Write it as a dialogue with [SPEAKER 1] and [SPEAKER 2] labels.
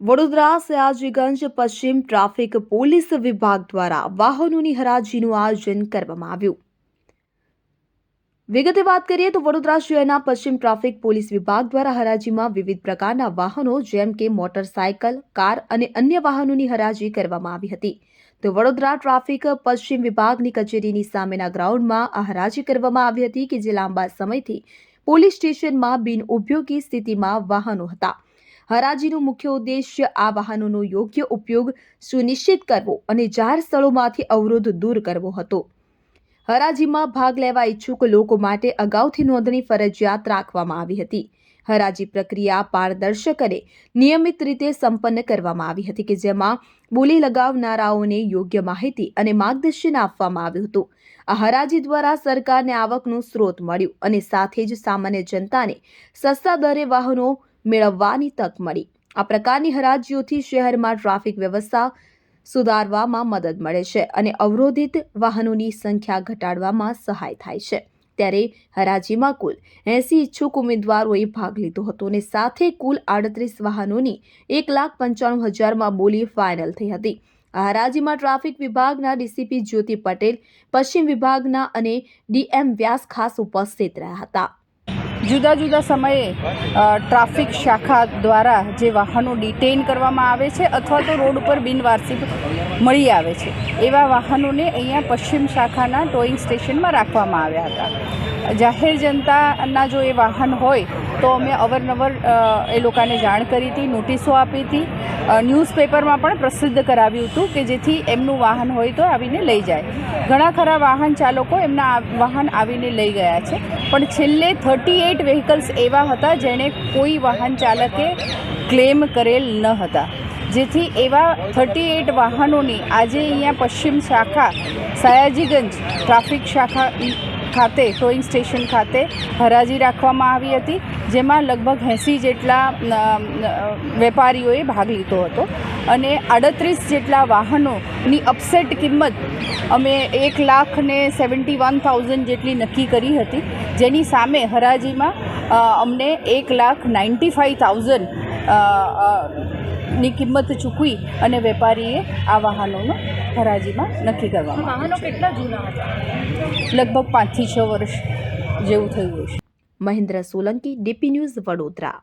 [SPEAKER 1] વડોદરા, સયાજીગંજ, પશ્ચિમ traffic police વિભાગ દ્વારા વાહનોની હરાજીનું આયોજન કરવામાં આવ્યું. વિગતે વાત કરીએ તો વડોદરા શહેરના પશ્ચિમ ટ્રાફિક પોલીસ વિભાગ દ્વારા હરાજીમાં વિવિધ પ્રકારના વાહનો જેમ કે મોટરસાયકલ, કાર અને અન્ય વાહનોની હરાજી કરવામાં આવી હતી. તો વડોદરા ટ્રાફિક પશ્ચિમ વિભાગની કચેરીની સામેના ગ્રાઉન્ડમાં આ હરાજી કરવામાં આવી હતી કે જે લાંબા સમયથી પોલીસ સ્ટેશનમાં બિનઉપયોગી સ્થિતિમાં વાહનો હતા. હરાજીનો મુખ્ય ઉદ્દેશ્ય આ વાહનોનો યોગ્ય ઉપયોગ સુનિશ્ચિત કરવો અને જાહેર સ્થળોમાંથી અવરોધ દૂર કરવો હતો. હરાજીમાં ભાગ લેવા ઈચ્છુક લોકો માટે અગાઉથી નોંધણી ફરજિયાત રાખવામાં આવી હતી. હરાજી પ્રક્રિયા પારદર્શક અને નિયમિત રીતે સંપન્ન કરવામાં આવી હતી કે જેમાં બોલી લગાવનારાઓને યોગ્ય માહિતી અને માર્ગદર્શન આપવામાં આવ્યું હતું. આ હરાજી દ્વારા સરકારને આવકનું સ્ત્રોત મળ્યું અને સાથે જ સામાન્ય જનતાને સસ્તા દરે વાહનો મેળવવાની તક મળી. આ પ્રકારની હરાજીઓથી શહેરમાં ટ્રાફિક વ્યવસ્થા સુધારવામાં મદદ મળે છે અને અવરોધિત વાહનોની સંખ્યા ઘટાડવામાં સહાય થાય છે. ત્યારે હરાજીમાં કુલ એસી ઈચ્છુક ઉમેદવારોએ ભાગ લીધો હતો અને સાથે કુલ આડત્રીસ વાહનોની એક લાખ પંચાણું હજારમાં બોલી ફાઇનલ થઈ હતી. આ હરાજીમાં ટ્રાફિક વિભાગના ડીસીપી જ્યોતિ પટેલ, પશ્ચિમ વિભાગના અને ડીએમ વ્યાસ ખાસ ઉપસ્થિત રહ્યા હતા.
[SPEAKER 2] જુદા જુદા સમયે ટ્રાફિક શાખા દ્વારા જે વાહનો ડિટેઇન કરવામાં આવે છે અથવા તો રોડ ઉપર બિનવારસી મળી આવે છે. એવા વાહનોને અહીંયા પશ્ચિમ શાખાના ટોઈંગ સ્ટેશનમાં રાખવામાં આવ્યા હતા. જાહેર જનતાના જો એ વાહન હોય, તો અમે અવરનવર એ લોકોને જાણ કરી હતી, નોટિસો આપી હતી. ન્યૂઝપેપરમાં પણ પ્રસિદ્ધ કરાવ્યું હતું કે જેથી એમનું વાહન હોય તો આવીને લઈ જાય. ઘણા ખરા વાહન ચાલકો એમના વાહન આવીને લઈ ગયા છે. પણ છેલ્લે થર્ટી એઇટ વ્હીકલ્સ એવા હતા જેણે કોઈ વાહન ચાલકે ક્લેમ કરેલ ન હતા. જેથી એવા થર્ટી એઇટ વાહનોની આજે અહીંયા પશ્ચિમ શાખા સયાજીગંજ ટ્રાફિક શાખા ખાતે, ટોઈંગ સ્ટેશન ખાતે હરાજી રાખવામાં આવી હતી, જેમાં લગભગ એંસી જેટલા વેપારીઓએ ભાગ લીધો હતો. અને આડત્રીસ જેટલા વાહનોની અપસેટ કિંમત અમે એક લાખ ને સેવન્ટી વન થાઉઝન્ડ જેટલી નક્કી કરી હતી. જેની સામે હરાજીમાં અમને એક લાખ નાઇન્ટી ફાઇવ થાઉઝન્ડ ની કિંમત ચૂકવી અને વેપારીએ આ વાહનોનો હરાજીમાં નક્કી કરવામાં
[SPEAKER 3] વાહનો કેટલા જૂના હતા?
[SPEAKER 2] લગભગ પાંચથી છ વર્ષ જેવું થયું હશે.
[SPEAKER 1] Mahendra Solanki DP news Vadodara.